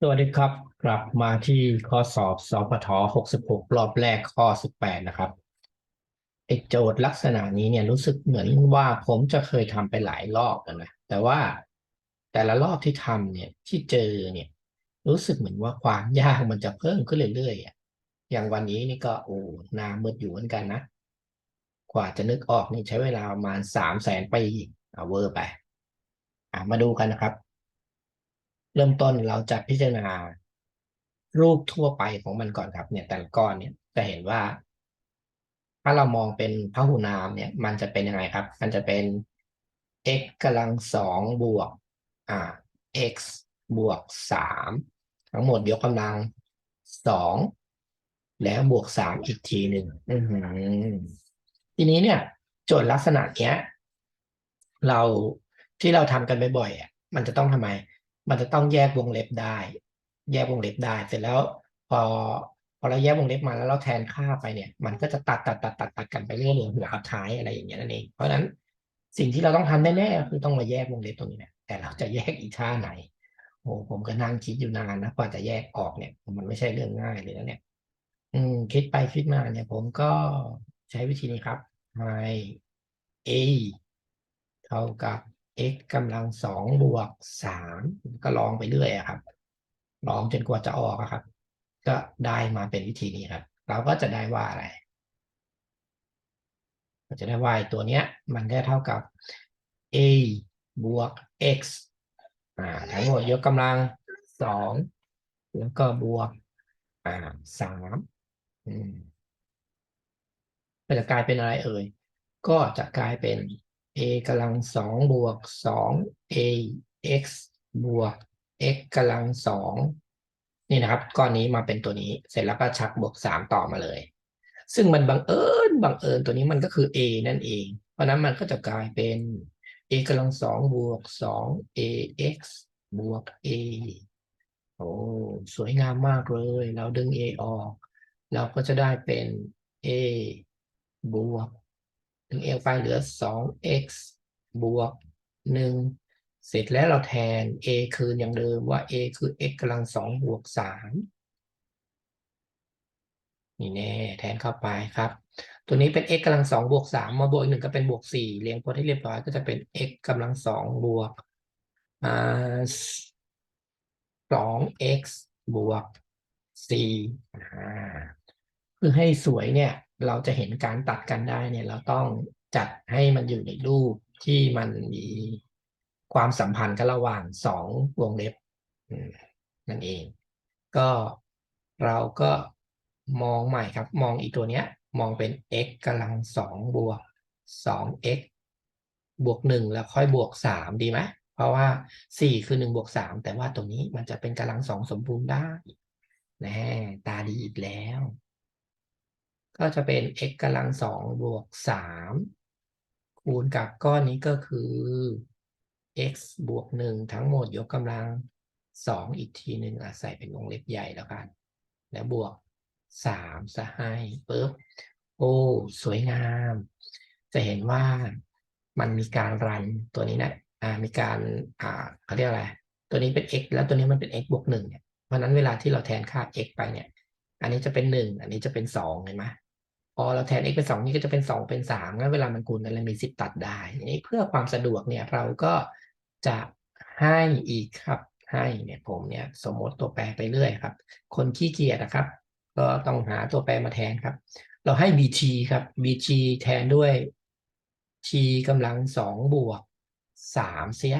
สวัสดีครับ กลับมาที่ข้อสอบสปท66 รอบแรกข้อ 18 นะครับไอโจทย์ลักษณะนี้เนี่ยรู้สึกเหมือนว่าผมจะเคยทำไปหลายรอบแล้วนะแต่ว่าแต่ละรอบที่ทำเนี่ยที่เจอเนี่ยรู้สึกเหมือนว่าความยากมันจะเพิ่มขึ้นเรื่อยๆอย่างวันนี้นี่ก็โอ้หนามืดอยู่เหมือนกันนะ กว่าจะนึกออกนี่ใช้เวลาประมาณสามแสนปีเอาเวอร์ไปอะมาดูกันนะครับ เริ่มต้นเราจะพิจารณารูปทั่วไปของมันก่อนครับ เนี่ย แต่ละก้อนเนี่ยจะเห็นว่า ถ้าเรามองเป็นพหูนามเนี่ย มันจะเป็นยังไงครับ มันจะเป็น x กำลังสองบวกอ่า x บวกสามทั้งหมดยกกำลังสองแล้วบวกสามอีกทีหนึ่งอือหือทีนี้เนี่ย โจทย์ลักษณะเนี้ย เราที่เราทำกันบ่อยๆอะ มันจะต้องทำไม มันจะต้องแยกวงเล็บได้ แยกวงเล็บได้ เสร็จแล้วพอพอเราแยกวงเล็บมาแล้วเราแทนค่าไปเนี่ย มันก็จะตัดตัดตัดตัดตัดกันไปเรื่อยๆหัวกับท้ายอะไรอย่างเงี้ยนั่นเอง เพราะฉะนั้นสิ่งที่เราต้องทำแน่ๆคือต้องมาแยกวงเล็บตรงนี้เนี่ยแต่เราจะแยกอีท่าไหนโอ้ผมก็นั่งคิดอยู่นานนะกว่าจะแยกออกเนี่ย มันไม่ใช่เรื่องง่ายเลยนะเนี่ย อืม คิดไปคิดมาเนี่ย ผมก็ใช้วิธีนี้ครับ i a เท่ากับ x กำลังสองบวกสามก็ลองไปเรื่อยครับ ลองจนกว่าจะออกครับ ก็ได้มาเป็นวิธีนี้ครับ เราก็จะได้ว่าอะไรเราจะได้ว่าตัวเนี้ย มันได้เท่ากับ a บวก x อ่าทั้งหมดยกกำลังสองแล้วก็บวกอ่าสามอืมก็จะกลายเป็นอะไรเอ่ย ก็จะกลายเป็น a กำลังสองบวกสอง a x บวก x กำลังสองนี่นะครับก้อนนี้มาเป็นตัวนี้เสร็จแล้วก็ชักบวกสามต่อมาเลย ซึ่งมันบังเอิญบังเอิญตัวนี้มันก็คือ a นั่นเอง เพราะนั้นมันก็จะกลายเป็น a กำลังสองบวกสอง ax บวก a โอ้สวยงามมากเลย เราดึง a ออก เราก็จะได้เป็น a บวก ถึง a ไปเหลือ 2x บวก1เสร็จแล้วเราแทน a คืนอย่างเดิมว่า a คือ x กำลัง2บวก3นี่แน่แทนเข้าไปครับ ตัวนี้เป็น x กำลัง2บวก3มมาบวกหนึ่งก็เป็นบวก4เรียงพจน์ให้เรียบร้อยก็จะเป็น x กำลัง2บวกอ่า 2x บวก4อ่คือให้สวยเนี่ย เราจะเห็นการตัดกันได้เนี่ยเราต้องจัดให้มันอยู่ในรูปที่มันมีความสัมพันธ์กันระหว่างสองวงเล็บนั่นเอง ก็เราก็มองใหม่ครับ มองอีกตัวเนี้ย มองเป็น x กำลังสองบวกสอง x บวกหนึ่งแล้วค่อยบวกสามดีไหมเพราะว่าสี่คือหนึ่งบวกสามแต่ว่าตรงนี้มันจะเป็นกำลังสองสมบูรณ์ได้แน่ตาดีอีกแล้ว ก็จะเป็น x กำลังสองบวกสามคูณกับก้อนนี้ก็คือ x บวกหนึ่งทั้งหมดยกกำลังสองอีกทีหนึ่งอะใส่เป็นวงเล็บใหญ่แล้วกัน แล้วบวกสามซะให้ปุ๊บโอ้สวยงาม จะเห็นว่ามันมีการรันตัวนี้นะอ่ามีการอ่าเขาเรียกอะไร ตัวนี้เป็น x แล้วตัวนี้มันเป็น x บวกหนึ่งเนี่ยเพราะนั้นเวลาที่เราแทนค่า x ไปเนี่ย อันนี้จะเป็นหนึ่งอันนี้จะเป็นสองเห็นไหม พอเราแทน x เป็นสองนี่ก็จะเป็นสองเป็นสามงั้นเวลามันคูณกันเรามีสิทธิ์ตัดได้นี่เพื่อความสะดวกเนี่ยเราก็จะให้อีกครับ ให้เนี่ยผมเนี่ยสมมติตัวแปรไปเรื่อยครับ คนขี้เกียจนะครับ ก็ต้องหาตัวแปรมาแทนครับ เราให้ bt ครับ bt แทนด้วย t กำลังสองบวกสามเสีย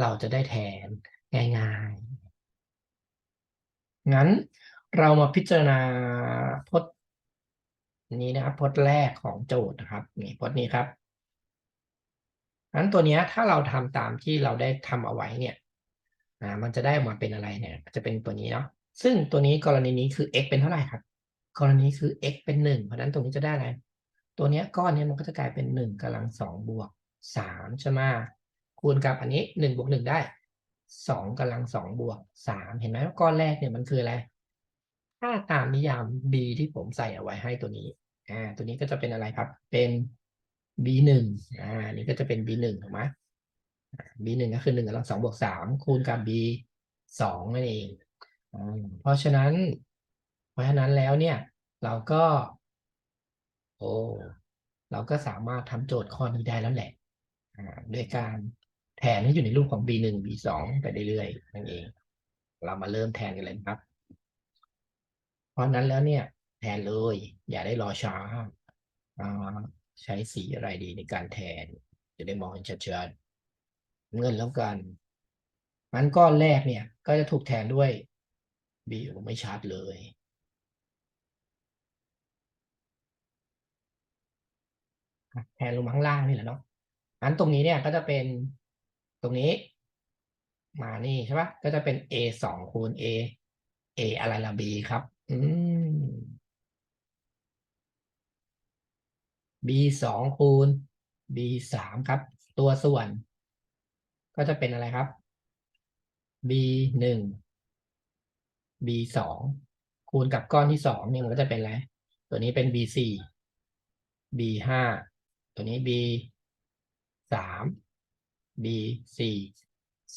เราจะได้แทนง่ายๆงั้นเรามาพิจารณาพจน์ นี้นะครับพจน์แรกของโจทย์นะครับนี่พจน์นี้ครับงั้นตัวนี้ถ้าเราทำตามที่เราได้ทำเอาไว้เนี่ยอ่ามันจะได้ออกมาเป็นอะไรเนี่ย จะเป็นตัวนี้เนาะซึ่งตัวนี้กรณีนี้คือ x เป็นเท่าไหร่ครับ กรณีคือ x เป็นหนึ่งเพราะนั้นตรงนี้จะได้อะไร ตัวนี้ก้อนนี้มันก็จะกลายเป็นหนึ่งกำลังสองบวกสามใช่ไหมคูณกับอันนี้หนึ่งบวกหนึ่งได้สองกำลังสองบวกสามเห็นไหมว่าก้อนแรกเนี่ยมันคืออะไรถ้าตามนิยาม b ที่ผมใส่เอาไว้ให้ตัวนี้ อ่าตัวนี้ก็จะเป็นอะไรครับ เป็น b หนึ่งอ่านี่ก็จะเป็น b หนึ่งถูกไหม b หนึ่งก็คือหนึ่งกำลังสองบวกสามคูณกับ b สองนั่นเองอ่าเพราะฉะนั้น เพราะฉะนั้นแล้วเนี่ย เราก็ โอ้เราก็สามารถทำโจทย์ข้อนี้ได้แล้วแหละด้วยการแทนให้อยู่ในรูปของ b หนึ่ง b สองไปเรื่อยๆนั่นเอง เรามาเริ่มแทนกันเลยครับ เพราะฉะนั้นแล้วเนี่ย แทนเลย อย่าได้รอช้าใช้สีอะไรดีในการแทน จะได้มองเห็นชัดๆเงินแล้วกันมันก้อนแรกเนี่ย ก็จะถูกแทนด้วย b ไม่ชัดเลย แทนลงมาข้างล่างนี่แหละเนาะอันตรงนี้เนี่ยก็จะเป็นตรงนี้ มานี่ใช่ปะก็จะเป็น a สองคูณ a a อะไรละ b ครับ อืม b สองคูณ b สามครับ ตัวส่วน ก็จะเป็นอะไรครับ b หนึ่ง b สองคูณกับก้อนที่สองเนี่ยมันก็จะเป็นอะไร ตัวนี้เป็น b สี่ b ห้า ตัวนี้ b สาม b สี่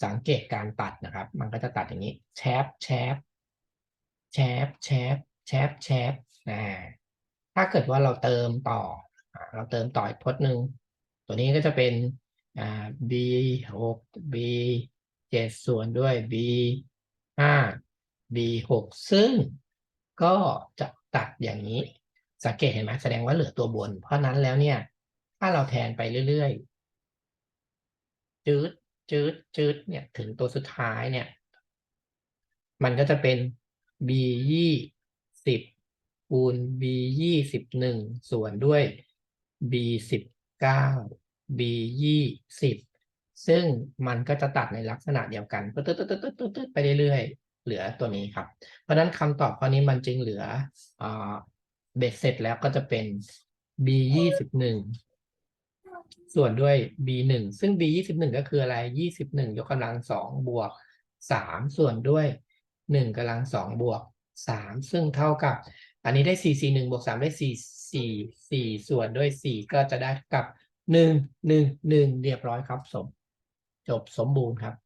สังเกตการตัดนะครับ มันก็จะตัดอย่างนี้ แชปแชปแชปแชปแชปแชปอ่าถ้าเกิดว่าเราเติมต่อ เราเติมต่ออีกพจน์หนึ่ง ตัวนี้ก็จะเป็น b หก b เจ็ดส่วนด้วย b ห้า b หกซึ่งก็จะตัดอย่างนี้ สังเกตเห็นไหมแสดงว่าเหลือตัวบน เพราะนั้นแล้วเนี่ย ถ้าเราแทนไปเรื่อยๆ จืดจืดจืดเนี่ยถึงตัวสุดท้ายเนี่ย มันก็จะเป็น b ยี่สิบคูณ b ยี่สิบหนึ่งส่วนด้วย b สิบเก้า b ยี่สิบซึ่งมันก็จะตัดในลักษณะเดียวกันตึ๊ดตึ๊ดตึ๊ดตึ๊ดตึ๊ดไปเรื่อยๆ เหลือตัวนี้ครับ เพราะนั้นคำตอบข้อนี้มันจึงเหลืออเบ็ดเสร็จแล้วก็จะเป็น b ยี่สิบหนึ่งส่วนด้วย b หนึ่งซึ่ง b ยี่สิบหนึ่งก็คืออะไรยี่สิบหนึ่งยกกำลังสองบวกสามส่วนด้วยหนึ่งกำลังสองบวกสามซึ่งเท่ากับ อันนี้ได้ 4 4 1บวก3ได้ 4 4 4 ส่วนด้วย 4 ก็จะได้กับ 1 1 1 เรียบร้อยครับ สม จบสมบูรณ์ครับ